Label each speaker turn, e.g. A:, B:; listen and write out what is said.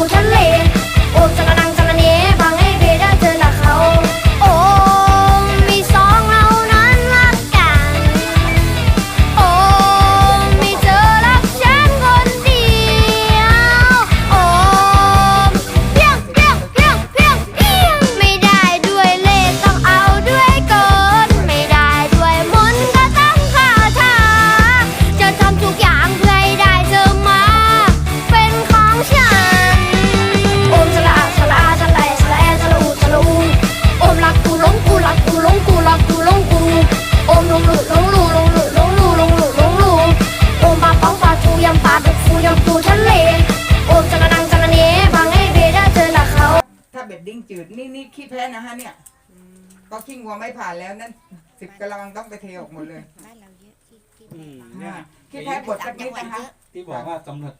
A: 我在累 สู่ทะเลโอบจักนังจักรเนบางให้เบได้เจอละเขา
B: ถ้าเบ็ดดิ้งจืดนี่นี่ขี้แพ้นะฮะเนี่ยก็ขิ้วัวไม่ผ่านแล้วนั่นสิบกะลังต้องไปเทออกหมดเลย
C: อื
D: มเนี่ย
B: ขี้แพ้บดสักนิดนะคะ
D: ที่บอกว่ากำหนด